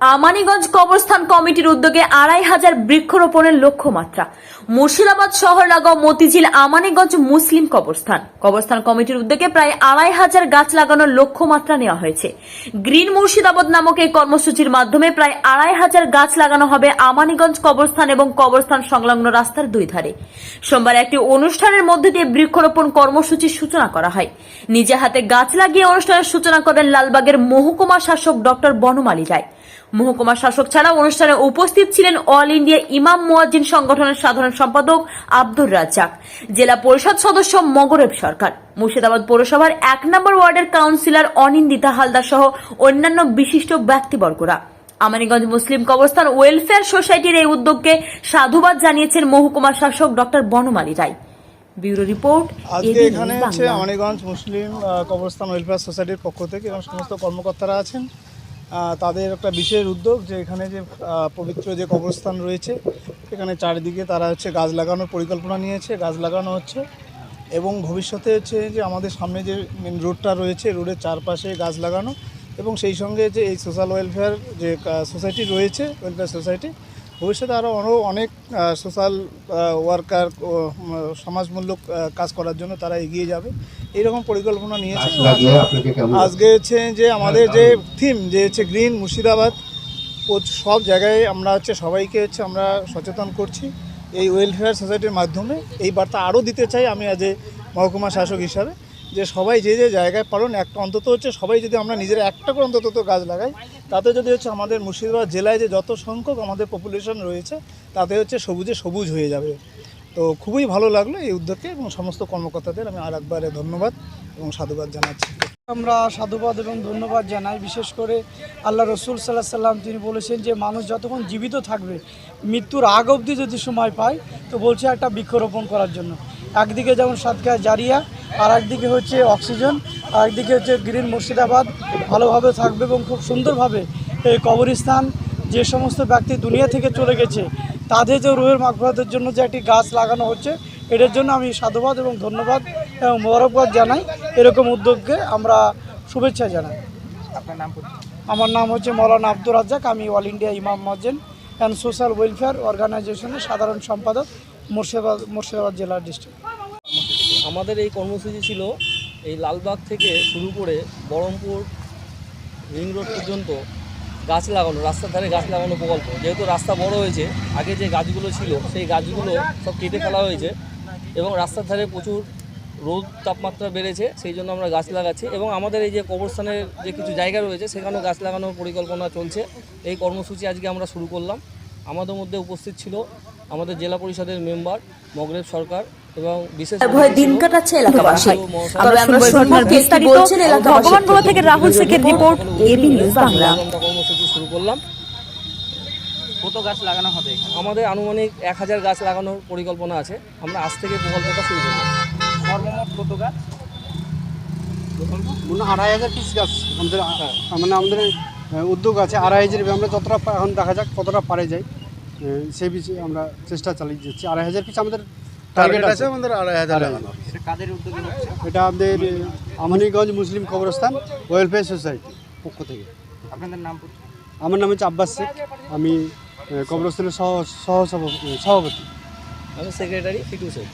আমানিগঞ্জ কবরস্থান কমিটির উদ্যোগে আড়াই হাজার বৃক্ষরোপণের লক্ষ্যমাত্রা। মুর্শিদাবাদ শহর লাগাও মতিঝিল আমানিগঞ্জ মুসলিম কবরস্থান। কবরস্থান কমিটির উদ্যোগে প্রায় আড়াই হাজার গাছ লাগানোর লক্ষ্যমাত্রা নেওয়া হয়েছে। গ্রিন মুর্শিদাবাদ নামক এই কর্মসূচির মাধ্যমে প্রায় আড়াই হাজার গাছ লাগানো হবে আমানিগঞ্জ কবরস্থান এবং কবরস্থান সংলগ্ন রাস্তার দুই ধারে। সোমবার একটি অনুষ্ঠানের মধ্যে দিয়ে বৃক্ষরোপণ কর্মসূচির সূচনা করা হয়। নিজে হাতে গাছ লাগিয়ে অনুষ্ঠানের সূচনা করেন লালবাগের মহকুমা শাসক ডক্টর বনমালী রায়। মহকুমা শাসক ছাড়াও অনুষ্ঠানে উপস্থিত ছিলেন অল ইন্ডিয়া ইমাম মুয়াজ্জিন সংগঠনের সাধারণ সম্পাদক আব্দুর রাজ্জাক জেলা পরিষদ সদস্য মগরেব সরকার মুর্শিদাবাদ পৌরসভার এক নম্বর ওয়ার্ডের কাউন্সিলর অনিন্দিতা হালদার সহ অন্যান্য বিশিষ্ট ব্যক্তিবর্গরা। আমানিগঞ্জ মুসলিম কবরস্থান ওয়েলফেয়ার সোসাইটির এই উদ্যোগকে সাধুবাদ জানিয়েছেন মহকুমা শাসক doctor Banamali Roy. Bureau report আজকে এখানে হচ্ছে। আমানিগঞ্জ মুসলিম কবরস্থান ওয়েলফেয়ার সোসাইটির পক্ষ থেকে এবং সমস্ত কর্মকর্তারা আছেন। তাদের একটা বিশেষ উদ্যোগ যে এখানে যে পবিত্র যে কবরস্থান রয়েছে, এখানে চারিদিকে তারা হচ্ছে গাছ লাগানোর পরিকল্পনা নিয়েছে, গাছ লাগানো হচ্ছে এবং ভবিষ্যতে হচ্ছে যে আমাদের সামনে যে মেন রোডটা রয়েছে, রোডের চারপাশে গাছ লাগানো এবং সেই সঙ্গে যে এই সোশ্যাল ওয়েলফেয়ার যে সোসাইটি রয়েছে ওয়েলফেয়ার সোসাইটি ভবিষ্যতে আরও আরও অনেক সোশ্যাল ওয়ার্কার সমাজমূলক কাজ করার জন্য তারা এগিয়ে যাবে। এইরকম পরিকল্পনা নিয়েছে। কেমন আজকে হচ্ছে যে আমাদের যে থিম যে হচ্ছে গ্রিন মুর্শিদাবাদ ও সব জায়গায় আমরা হচ্ছে সবাইকে হচ্ছে আমরা সচেতন করছি এই ওয়েলফেয়ার সোসাইটির মাধ্যমে। এই বার্তা আরও দিতে চাই আমি আজ মহকুমা শাসক হিসাবে। যে সবাই যে যে জায়গায় পালন একটা অন্তত হচ্ছে সবাই যদি আমরা নিজেরা একটা করে অন্তত গাছ লাগাই, তাতে যদি হচ্ছে আমাদের মুর্শিদাবাদ জেলায় যে যত সংখ্যক আমাদের পপুলেশন রয়েছে, তাতে হচ্ছে সবুজে সবুজ হয়ে যাবে। তো খুবই ভালো লাগল এই উদ্যোগকে এবং সমস্ত কর্মকর্তাদের আমি আর একবারে ধন্যবাদ এবং সাধুবাদ জানাচ্ছি। আমরা সাধুবাদ এবং ধন্যবাদ জানাই, বিশেষ করে আল্লাহ রসুল সাল্লাহ সাল্লাম তিনি বলেছেন যে মানুষ যতক্ষণ জীবিত থাকবে, মৃত্যুর আগ অবধি যদি সময় পায়, তো বলছে একটা বৃক্ষরোপণ করার জন্য। একদিকে যেমন সাতকা জারিয়া আর একদিকে হচ্ছে অক্সিজেন আর একদিকে হচ্ছে গ্রিন মুর্শিদাবাদ। ভালোভাবে থাকবে এবং খুব সুন্দরভাবে এই কবরস্থান যে সমস্ত ব্যক্তি দুনিয়া থেকে চলে গেছে তাদের যে রুহের মাগফরাতের জন্য যে একটি গাছ লাগানো হচ্ছে এটার জন্য আমি সাধুবাদ এবং ধন্যবাদ এবং মোবারকবাদ জানাই। এরকম উদ্যোগকে আমরা শুভেচ্ছা জানাই। আমার নাম হচ্ছে মৌলানা আব্দুর রাজ্জাক। আমি অল ইন্ডিয়া ইমাম মজেন অ্যান্ড সোশ্যাল ওয়েলফেয়ার অর্গানাইজেশনের সাধারণ সম্পাদক মুর্শিদাবাদ মুর্শিদাবাদ জেলার ডিস্ট্রিক্ট আমাদের এই কর্মসূচি ছিল এই লালবাগ থেকে শুরু করে বহরমপুর রিং রোড পর্যন্ত গাছ লাগানো, রাস্তার ধারে গাছ লাগানো প্রকল্প। যেহেতু রাস্তা বড় হয়েছে, আগে যে গাছগুলো ছিল, সেই গাছগুলো সব কেটে ফেলা হয়েছে এবং রাস্তার ধারে প্রচুর রোদ তাপমাত্রা বেড়েছে, সেই জন্য আমরা গাছ লাগাচ্ছি এবং আমাদের এই যে কবরস্থানের যে কিছু জায়গা রয়েছে, সেখানেও গাছ লাগানোর পরিকল্পনা চলছে। এই কর্মসূচি আজকে আমরা শুরু করলাম। আমাদের মধ্যে উপস্থিত ছিল আমাদের জেলা পরিষদের মেম্বার মগরেব সরকার এবং বিশেষ ভয়ে দিন কাটাচ্ছে এলাকাবাসী। তবে আমরা বিস্তারিত থেকে রাহুল শেখের রিপোর্ট এবি নিউজ বাংলা। কর্মসূচি শুরু করলাম। কত গাছ লাগানো হবে আমাদের আনুমানিক এক হাজার গাছ লাগানোর পরিকল্পনা আছে। আমরা আজ থেকে প্রকল্পটা শুরু করলাম সর্বমোট কত গাছ? আড়াই হাজার পিস গাছ আমাদের মানে আমাদের উদ্যোগ আছে। আড়াই হাজার আমরা যতটা এখন দেখা যাক কতটা পারে যাই সেই বিষয়ে আমরা চেষ্টা চালিয়ে যাচ্ছি। আড়াই হাজার পিস আমাদের টার্গেট আছে। আমাদের আড়াই হাজার এটা কাদের উদ্যোগে হচ্ছে? এটা আমাদের আমানিগঞ্জ মুসলিম কবরস্থান ওয়েলফেয়ার সোসাইটি পক্ষ থেকে। আপনাদের নাম আমার নাম হচ্ছে আব্বাস শেখ। আমি কবরস্থানের সহ সহ সভাপতি। আমি সেক্রেটারি ফিটু শেখ।